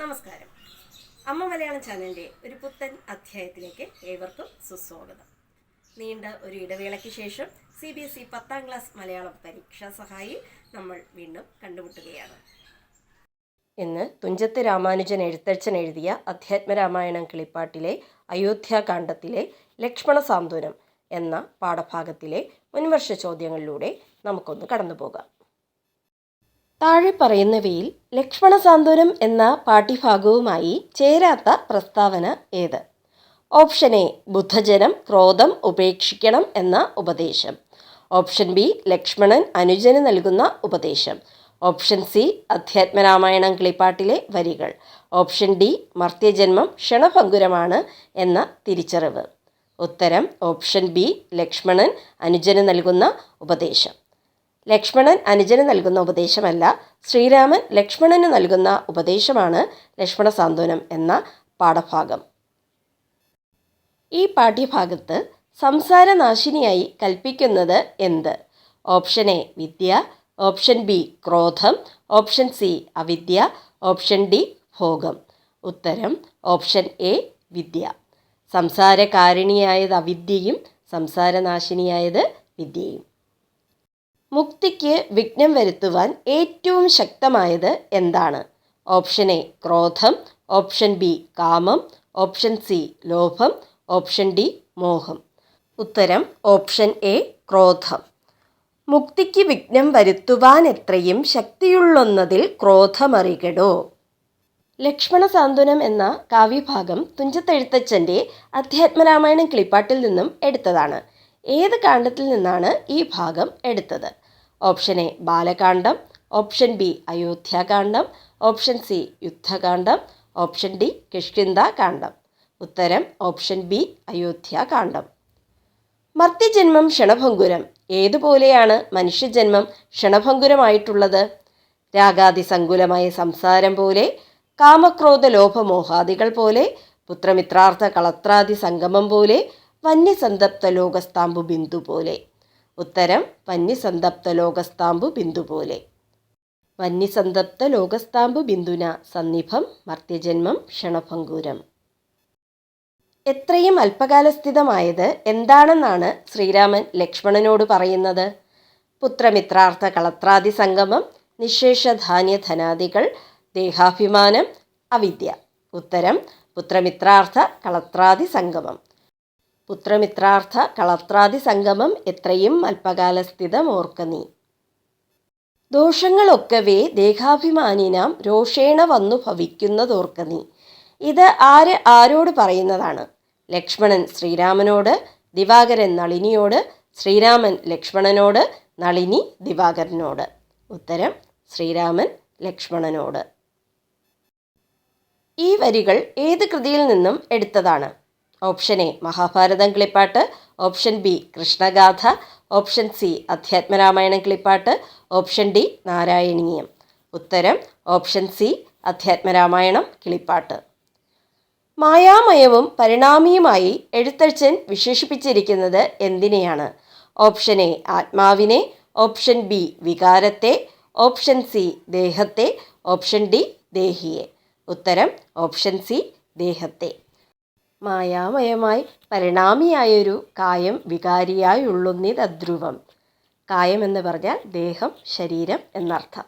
നമസ്കാരം. അമ്മ മലയാളം ചാനലിന്റെ ഒരു പുത്തൻ അധ്യായത്തിലേക്ക് ഏവർക്കും സുസ്വാഗതം. നീണ്ട ഒരു ഇടവേളയ്ക്ക് ശേഷം സി ബി എസ് ഇ പത്താം ക്ലാസ് മലയാളം പരീക്ഷാ സഹായി നമ്മൾ വീണ്ടും കണ്ടുമുട്ടുകയാണ്. ഇന്ന് തുഞ്ചത്ത് രാമാനുജൻ എഴുത്തച്ഛൻ എഴുതിയ അധ്യാത്മരാമായണം കിളിപ്പാട്ടിലെ അയോധ്യാകാന്ഡത്തിലെ ലക്ഷ്മണ സാന്ത്വനം എന്ന പാഠഭാഗത്തിലെ മുൻവർഷ ചോദ്യങ്ങളിലൂടെ നമുക്കൊന്ന് കടന്നു പോകാം താഴെ പറയുന്നവയിൽ ലക്ഷ്മണ സാന്ത്വനം എന്ന പാഠ്യഭാഗവുമായി ചേരാത്ത പ്രസ്താവന ഏത്? ഓപ്ഷൻ എ ബുദ്ധജനം ക്രോധം ഉപേക്ഷിക്കണം എന്ന ഉപദേശം. ഓപ്ഷൻ ബി ലക്ഷ്മണൻ അനുജന് നൽകുന്ന ഉപദേശം. ഓപ്ഷൻ സി അധ്യാത്മരാമായണം കിളിപ്പാട്ടിലെ വരികൾ. ഓപ്ഷൻ ഡി മർത്യജന്മം ക്ഷണഭങ്കുരമാണ് എന്ന തിരിച്ചറിവ്. ഉത്തരം ഓപ്ഷൻ ബി ലക്ഷ്മണൻ അനുജന് നൽകുന്ന ഉപദേശം. ലക്ഷ്മണൻ അനുജന് നൽകുന്ന ഉപദേശമല്ല ശ്രീരാമൻ ലക്ഷ്മണന് നൽകുന്ന ഉപദേശമാണ് ലക്ഷ്മണ സാന്ത്വനം എന്ന പാഠഭാഗം. ഈ പാഠ്യഭാഗത്ത് സംസാരനാശിനിയായി കൽപ്പിക്കുന്നത് എന്ത്? ഓപ്ഷൻ എ വിദ്യ. ഓപ്ഷൻ ബി ക്രോധം. ഓപ്ഷൻ സി അവിദ്യ. ഓപ്ഷൻ ഡി ഭോഗം. ഉത്തരം ഓപ്ഷൻ എ വിദ്യ. സംസാരകാരിണിയായത് അവിദ്യയും സംസാരനാശിനിയായത് വിദ്യയും. മുക്തിക്ക് വിഘ്നം വരുത്തുവാൻ ഏറ്റവും ശക്തമായത് എന്താണ്? ഓപ്ഷൻ എ ക്രോധം. ഓപ്ഷൻ ബി കാമം. ഓപ്ഷൻ സി ലോഭം. ഓപ്ഷൻ ഡി മോഹം. ഉത്തരം ഓപ്ഷൻ എ ക്രോധം. മുക്തിക്ക് വിഘ്നം വരുത്തുവാൻ എത്രയും ശക്തിയുള്ളൊന്നതിൽ ക്രോധമറികടോ? ലക്ഷ്മണ സാന്ത്വനം എന്ന കാവ്യഭാഗം തുഞ്ചത്തെഴുത്തച്ഛന്റെ അധ്യാത്മരാമായണം കിളിപ്പാട്ടിൽ നിന്നും എടുത്തതാണ്. ഏത് കാണ്ഡത്തിൽ നിന്നാണ് ഈ ഭാഗം എടുത്തത്? ഓപ്ഷൻ എ ബാലകാന്ഡം ഓപ്ഷൻ ബി അയോധ്യാകാന്ഡം ഓപ്ഷൻ സി യുദ്ധകാന്ഡം ഓപ്ഷൻ ഡി കിഷ്കിന്ദ കാന്ഡം ഉത്തരം ഓപ്ഷൻ ബി അയോധ്യാകാന്ഡം. മർത്യജന്മം ക്ഷണഭങ്കുരം. ഏതുപോലെയാണ് മനുഷ്യജന്മം ക്ഷണഭങ്കുരമായിട്ടുള്ളത്? രാഗാതിസങ്കുലമായ സംസാരം പോലെ കാമക്രോധ ലോഭമോഹാദികൾ പോലെ പുത്രമിത്രാർത്ഥ കളത്രാദി സംഗമം പോലെ വന്യസന്തപ്ത ലോകസ്താംബു ബിന്ദു പോലെ. ഉത്തരം വന്യസന്തപ്ത ലോകസ്താമ്പു ബിന്ദു പോലെ. വന്യസന്തപ്ത ലോകസ്താമ്പു ബിന്ദുന സന്നിഭം മർത്യജന്മം ക്ഷണഭങ്കൂരം. എത്രയും അല്പകാലസ്ഥിതമായത് എന്താണെന്നാണ് ശ്രീരാമൻ ലക്ഷ്മണനോട് പറയുന്നത്? പുത്രമിത്രാർത്ഥ കളത്രാദി സംഗമം നിശേഷധാന്യ ധനാദികൾ ദേഹാഭിമാനം അവിദ്യ. ഉത്തരം പുത്രമിത്രാർത്ഥ കളത്രാദി സംഗമം. പുത്രമിത്രാർത്ഥ കളത്രാദി സംഗമം എത്രയും അല്പകാലസ്ഥിതം ഓർക്ക നീ. ദോഷങ്ങളൊക്കവേ ദേഹാഭിമാനിനാം രോഷേണ വന്നു ഭവിക്കുന്നതോർക്ക നീ. ഇത് ആര് ആരോട് പറയുന്നതാണ്? ലക്ഷ്മണൻ ശ്രീരാമനോട് ദിവാകരൻ നളിനിയോട് ശ്രീരാമൻ ലക്ഷ്മണനോട് നളിനി ദിവാകരനോട്. ഉത്തരം ശ്രീരാമൻ ലക്ഷ്മണനോട്. ഈ വരികൾ ഏത് കൃതിയിൽ നിന്നും എടുത്തതാണ്? Option A Mahabharatam Kilippattu option B Krishnagatha option C Adhyathmaramayanam Kilippattu option D Narayaneeyam. ഉത്തരം ഓപ്ഷൻ സി അധ്യാത്മരാമായണം കിളിപ്പാട്ട്. മായാമയവും പരിണാമിയുമായി എഴുത്തച്ഛൻ വിശേഷിപ്പിച്ചിരിക്കുന്നത് എന്തിനെയാണ്? ഓപ്ഷൻ എ ആത്മാവിനെ ഓപ്ഷൻ ബി വികാരത്തെ ഓപ്ഷൻ സി ദേഹത്തെ ഓപ്ഷൻ ഡി ദേഹിയെ. ഉത്തരം ഓപ്ഷൻ സി ദേഹത്തെ. മായാമയമായി പരിണാമിയായൊരു കായം വികാരിയായുള്ളുന്നിതധ്രുവം കായം എന്ന് പറഞ്ഞാൽ ദേഹം ശരീരം എന്നർത്ഥം.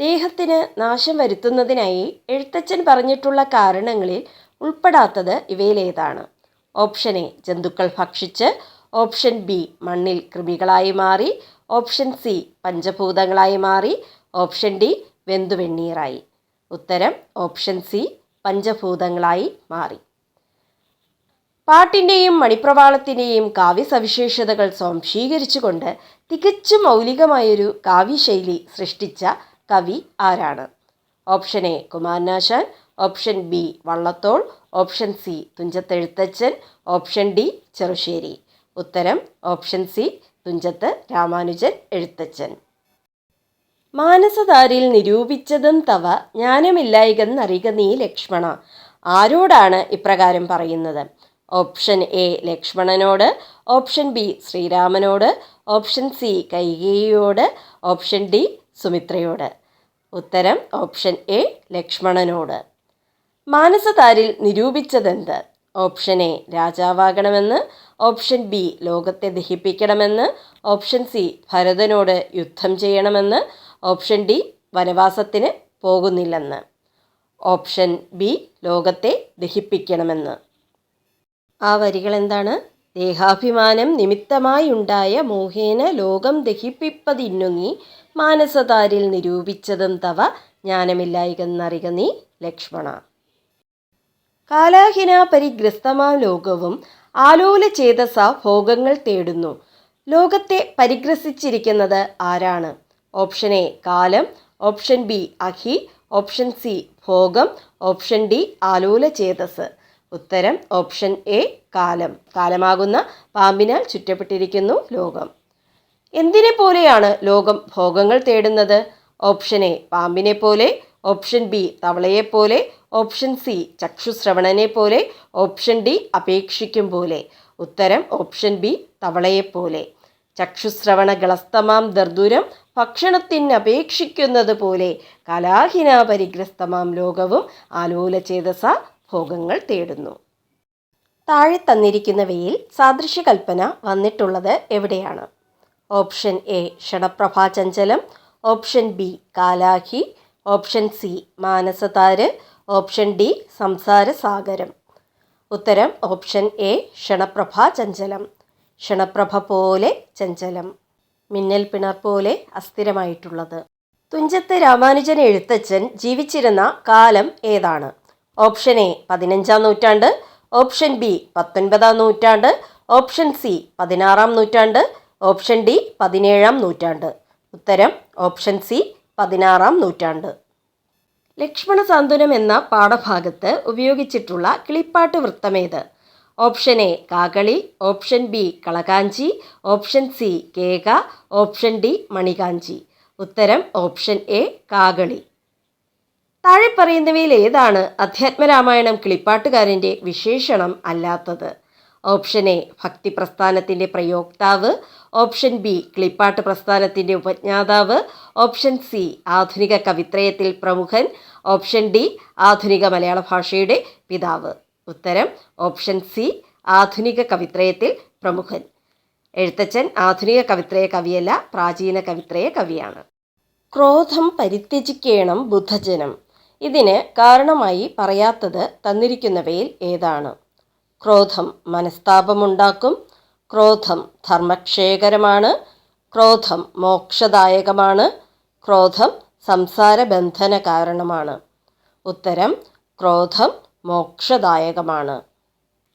ദേഹത്തിന് നാശം വരുത്തുന്നതിനായി എഴുത്തച്ഛൻ പറഞ്ഞിട്ടുള്ള കാരണങ്ങളിൽ ഉൾപ്പെടാത്തത് ഇവയിലേതാണ്. ഓപ്ഷൻ എ ജന്തുക്കൾ ഭക്ഷിച്ച്. ഓപ്ഷൻ ബി മണ്ണിൽ കൃമികളായി മാറി. ഓപ്ഷൻ സി പഞ്ചഭൂതങ്ങളായി മാറി. ഓപ്ഷൻ ഡി വെന്തുവെണ്ണീറായി. ഉത്തരം ഓപ്ഷൻ സി പഞ്ചഭൂതങ്ങളായി മാറി. പാട്ടിന്റെയും മണിപ്രവാളത്തിന്റെയും കാവ്യസവിശേഷതകൾ സ്വാംശീകരിച്ചുകൊണ്ട് തികച്ചും മൗലികമായൊരു കാവ്യശൈലി സൃഷ്ടിച്ച കവി ആരാണ്? Option A Kumaranasan option B Vallathol option C Thunchathezhuthachan option D Cherusseri. ഉത്തരം ഓപ്ഷൻ സി തുഞ്ചത്ത് രാമാനുജൻ എഴുത്തച്ഛൻ. മാനസതാരിൽ നിരൂപിച്ചതും തവ ജ്ഞാനമില്ലായികെന്നറിയുക നീ ലക്ഷ്മണ. ആരോടാണ് ഇപ്രകാരം പറയുന്നത്? ഓപ്ഷൻ എ ലക്ഷ്മണനോട്. ഓപ്ഷൻ ബി ശ്രീരാമനോട്. ഓപ്ഷൻ സി കൈകേയിയോട്. ഓപ്ഷൻ ഡി സുമിത്രയോട്. ഉത്തരം ഓപ്ഷൻ എ ലക്ഷ്മണനോട്. മാനസതാരിൽ നിരൂപിച്ചതെന്ത്? ഓപ്ഷൻ എ രാജാവാകണമെന്ന്. ഓപ്ഷൻ ബി ലോകത്തെ ദഹിപ്പിക്കണമെന്ന്. ഓപ്ഷൻ സി ഭരതനോട് യുദ്ധം ചെയ്യണമെന്ന്. ഓപ്ഷൻ ഡി വനവാസത്തിന് പോകുന്നില്ലെന്ന്. ഓപ്ഷൻ ബി ലോകത്തെ ദഹിപ്പിക്കണമെന്ന്. ആ വരികൾ എന്താണ്? ദേഹാഭിമാനം നിമിത്തമായുണ്ടായ മോഹേന ലോകം ദഹിപ്പിപ്പതിന്നു നീ മാനസതാരിൽ നിരൂപിച്ചതും തവ ജ്ഞാനമില്ലായികന്നറിക നീ ലക്ഷ്മണ. കാലാഹിന പരിഗ്രസ്തമാം ലോകവും ആലോല ചേതസ ഭോഗങ്ങൾ തേടുന്നു. ലോകത്തെ പരിഗ്രസിച്ചിരിക്കുന്നത് ആരാണ്? ഓപ്ഷൻ എ കാലം ഓപ്ഷൻ ബി അഹി ഓപ്ഷൻ സി ഭോഗം ഓപ്ഷൻ ഡി ആലൂല ചേതസ്. ഉത്തരം ഓപ്ഷൻ എ കാലം. കാലമാകുന്ന പാമ്പിനാൽ ചുറ്റപ്പെട്ടിരിക്കുന്നു ലോകം. എന്തിനെ പോലെയാണ് ലോകം ഭോഗങ്ങൾ തേടുന്നത്? ഓപ്ഷൻ എ പാമ്പിനെ പോലെ ഓപ്ഷൻ ബി തവളയെപ്പോലെ ഓപ്ഷൻ സി ചക്ഷുശ്രവണനെ പോലെ ഓപ്ഷൻ ഡി അപേക്ഷിക്കും പോലെ. ഉത്തരം ഓപ്ഷൻ ബി തവളയെപ്പോലെ ചക്ഷുശ്രവണ ഗളസ്തമാം ദർദുരം ഭക്ഷണത്തിനപേക്ഷിക്കുന്നത് പോലെ കലാഹിനാപരിഗ്രസ്തമാം ലോകവും ആലോല ചേതസ ഭോഗങ്ങൾ തേടുന്നു. താഴെ തന്നിരിക്കുന്നവയിൽ സാദൃശ്യകൽപ്പന വന്നിട്ടുള്ളത് എവിടെയാണ്? ഓപ്ഷൻ എ ഷടപ്രഭാചഞ്ചലം ഓപ്ഷൻ ബി കാലാഹി. ഓപ്ഷൻ സി മാനസതാര്. ഓപ്ഷൻ ഡി സംസാരസാഗരം. ഉത്തരം ഓപ്ഷൻ എ ക്ഷണപ്രഭാ ചഞ്ചലം. ക്ഷണപ്രഭ പോലെ ചഞ്ചലം. മിന്നൽ പിണർ പോലെ അസ്ഥിരമായിട്ടുള്ളത്. തുഞ്ചത്ത് രാമാനുജൻ എഴുത്തച്ഛൻ ജീവിച്ചിരുന്ന കാലം ഏതാണ്? ഓപ്ഷൻ എ പതിനഞ്ചാം നൂറ്റാണ്ട്. ഓപ്ഷൻ ബി പത്തൊൻപതാം നൂറ്റാണ്ട്. ഓപ്ഷൻ സി പതിനാറാം നൂറ്റാണ്ട്. ഓപ്ഷൻ ഡി പതിനേഴാം നൂറ്റാണ്ട്. ഉത്തരം ഓപ്ഷൻ സി പതിനാറാം നൂറ്റാണ്ട്. ലക്ഷ്മണ സാന്ത്വനം എന്ന പാഠഭാഗത്ത് ഉപയോഗിച്ചിട്ടുള്ള കിളിപ്പാട്ട് വൃത്തമേത് ഓപ്ഷൻ എ കാകളി ഓപ്ഷൻ ബി കളകാഞ്ചി ഓപ്ഷൻ സി കേക ഓപ്ഷൻ ഡി മണികാഞ്ചി. ഉത്തരം ഓപ്ഷൻ എ കാകളി. താഴെ പറയുന്നവയിൽ ഏതാണ് അധ്യാത്മരാമായണം കിളിപ്പാട്ടുകാരന്റെ വിശേഷണം അല്ലാത്തത്? ഓപ്ഷൻ എ ഭക്തി പ്രസ്ഥാനത്തിന്റെ പ്രയോക്താവ് ഓപ്ഷൻ ബി കിളിപ്പാട്ട് പ്രസ്ഥാനത്തിന്റെ ഉപജ്ഞാതാവ് ഓപ്ഷൻ സി ആധുനിക കവിത്രയത്തിൽ പ്രമുഖൻ ഓപ്ഷൻ ഡി ആധുനിക മലയാള ഭാഷയുടെ പിതാവ്. ഉത്തരം ഓപ്ഷൻ സി ആധുനിക കവിത്രയത്തിൽ പ്രമുഖൻ. എഴുത്തച്ഛൻ ആധുനിക കവിത്രയ കവിയല്ല പ്രാചീന കവിത്രയ കവിയാണ്. ക്രോധം പരിത്യജിക്കേണം ബുദ്ധജനം. ഇതിന് കാരണമായി പറയാത്തത് തന്നിരിക്കുന്നവയിൽ ഏതാണ്? ക്രോധം മനസ്താപമുണ്ടാക്കും ക്രോധം ധർമ്മക്ഷയകരമാണ് ക്രോധം മോക്ഷദായകമാണ് ക്രോധം സംസാര ബന്ധന കാരണമാണ് ഉത്തരം ക്രോധം മോക്ഷദായകമാണ്.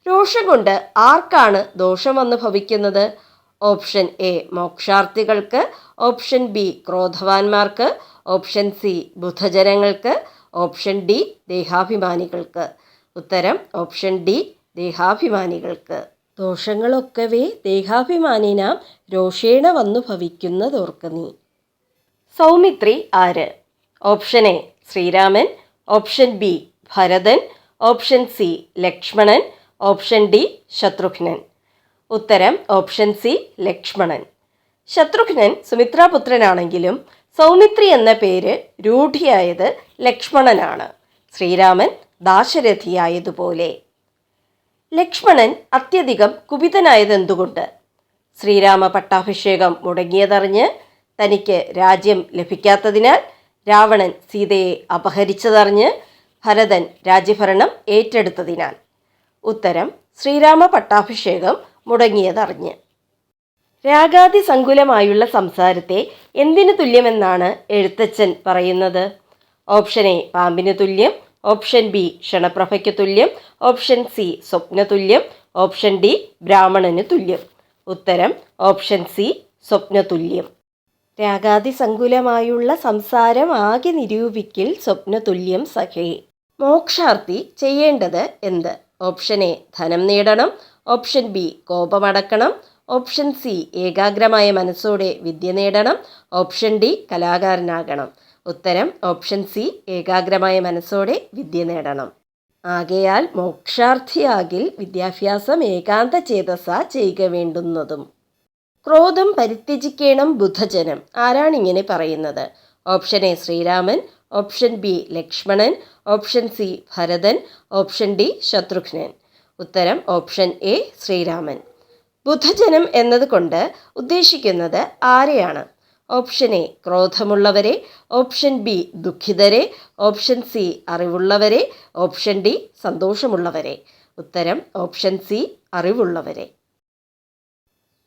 രോഷം കൊണ്ട് ആർക്കാണ് ദോഷം വന്ന് ഭവിക്കുന്നത്? ഓപ്ഷൻ എ മോക്ഷാർത്ഥികൾക്ക്. ഓപ്ഷൻ ബി ക്രോധവാന്മാർക്ക്. ഓപ്ഷൻ സി ബുദ്ധജനങ്ങൾക്ക്. ഓപ്ഷൻ ഡി ദേഹാഭിമാനികൾക്ക്. ഉത്തരം ഓപ്ഷൻ ഡി ദേഹാഭിമാനികൾക്ക്. ദോഷങ്ങളൊക്കവേ ദേഹാഭിമാനിനാം രോഷേണ വന്നു ഭവിക്കുന്നതോർക്ക് നീ. സൗമിത്രി ആര്? Option A Sreeraman. Option B Bharathan. Option C Lakshmanan option D Shatrughnan. ഉത്തരം ഓപ്ഷൻ സി ലക്ഷ്മണൻ. ശത്രുഘ്നൻ സുമിത്രാപുത്രനാണെങ്കിലും സൗമിത്രി എന്ന പേര് രൂഢിയായത് ലക്ഷ്മണനാണ്. ശ്രീരാമൻ ദാശരഥിയായതുപോലെ. ലക്ഷ്മണൻ അത്യധികം കുപിതനായതെന്തുകൊണ്ട്? ശ്രീരാമ പട്ടാഭിഷേകം മുടങ്ങിയതറിഞ്ഞ് തനിക്ക് രാജ്യം ലഭിക്കാത്തതിനാൽ രാവണൻ സീതയെ അപഹരിച്ചതറിഞ്ഞ് ഭരതൻ രാജ്യഭരണം ഏറ്റെടുത്തതിനാൽ. ഉത്തരം ശ്രീരാമ പട്ടാഭിഷേകം മുടങ്ങിയതറിഞ്ഞ്. രാഗാതി സങ്കുലമായുള്ള സംസാരത്തെ എന്തിനു തുല്യമെന്നാണ് എഴുത്തച്ഛൻ പറയുന്നത്? ഓപ്ഷൻ എ പാമ്പിന് തുല്യം. ഓപ്ഷൻ ബി ക്ഷണപ്രഭയ്ക്ക് തുല്യം. ഓപ്ഷൻ സി സ്വപ്ന തുല്യം. ഓപ്ഷൻ ഡി ബ്രാഹ്മണന് തുല്യം. ഉത്തരം ഓപ്ഷൻ സി സ്വപ്ന തുല്യം. രാഗാതി സങ്കുലമായുള്ള സംസാരം ആകെ നിരൂപിക്കിൽ സ്വപ്നതുല്യം സഖേ. മോക്ഷാർത്ഥി ചെയ്യേണ്ടത് എന്ത്? ഓപ്ഷൻ എ ധനം നേടണം. ഓപ്ഷൻ ബി കോപമടക്കണം. ഓപ്ഷൻ സി ഏകാഗ്രമായ മനസ്സോടെ വിദ്യ നേടണം. ഓപ്ഷൻ ഡി കലാകാരനാകണം. ഉത്തരം ഓപ്ഷൻ സി ഏകാഗ്രമായ മനസ്സോടെ വിദ്യ നേടണം. ആകയാൽ മോക്ഷാർത്ഥിയാകിൽ വിദ്യാഭ്യാസം ഏകാന്ത ചേതസ ചെയ്യുക വേണ്ടുന്നതും. ക്രോധം പരിത്യജിക്കണം ബുദ്ധജനം ആരാണിങ്ങനെ പറയുന്നത്? Option A Sreeraman. Option B Lakshmanan option C Bharathan option D Shatrughnan. ഉത്തരം ഓപ്ഷൻ എ ശ്രീരാമൻ. ബുദ്ധജനം എന്നതുകൊണ്ട് ഉദ്ദേശിക്കുന്നത് ആരെയാണ്? ഓപ്ഷൻ എ ക്രോധമുള്ളവരെ ഓപ്ഷൻ ബി ദുഃഖിതരെ ഓപ്ഷൻ സി അറിവുള്ളവരെ ഓപ്ഷൻ ഡി സന്തോഷമുള്ളവരെ. ഉത്തരം ഓപ്ഷൻ സി അറിവുള്ളവരെ.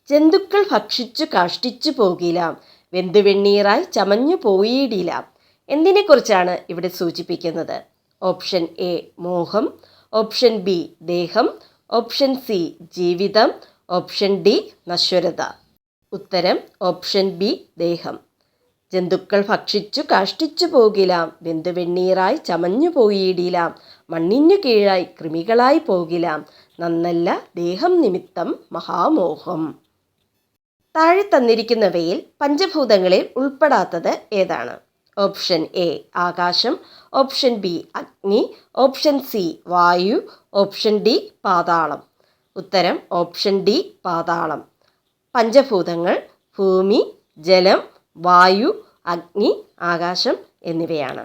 ജന്തുക്കൾ ഭക്ഷിച്ചു കാഷ്ടിച്ചു പോകിലാം വെന്തുവെണ്ണീറായി ചമഞ്ഞു പോയിടിലാം എന്തിനെക്കുറിച്ചാണ് ഇവിടെ സൂചിപ്പിക്കുന്നത്? ഓപ്ഷൻ എ മോഹം. ഓപ്ഷൻ ബി ദേഹം. ഓപ്ഷൻ സി ജീവിതം. ഓപ്ഷൻ ഡി നശ്വരത. ഉത്തരം ഓപ്ഷൻ ബി ദേഹം. ജന്തുക്കൾ ഭക്ഷിച്ചു കാഷ്ടിച്ചു പോകിലാം. ബന്ധുവെണ്ണീറായി ചമഞ്ഞു പോയിടിലാം. മണ്ണിഞ്ഞു കീഴായി കൃമികളായി പോകിലാം. നന്നല്ല ദേഹം നിമിത്തം മഹാമോഹം. താഴെ തന്നിരിക്കുന്നവയിൽ പഞ്ചഭൂതങ്ങളിൽ ഉൾപ്പെടാത്തത് ഏതാണ്? ഓപ്ഷൻ എ ആകാശം. ഓപ്ഷൻ ബി അഗ്നി. ഓപ്ഷൻ സി വായു. ഓപ്ഷൻ ഡി പാതാളം. ഉത്തരം ഓപ്ഷൻ ഡി പാതാളം. പഞ്ചഭൂതങ്ങൾ ഭൂമി ജലം വായു അഗ്നി ആകാശം എന്നിവയാണ്.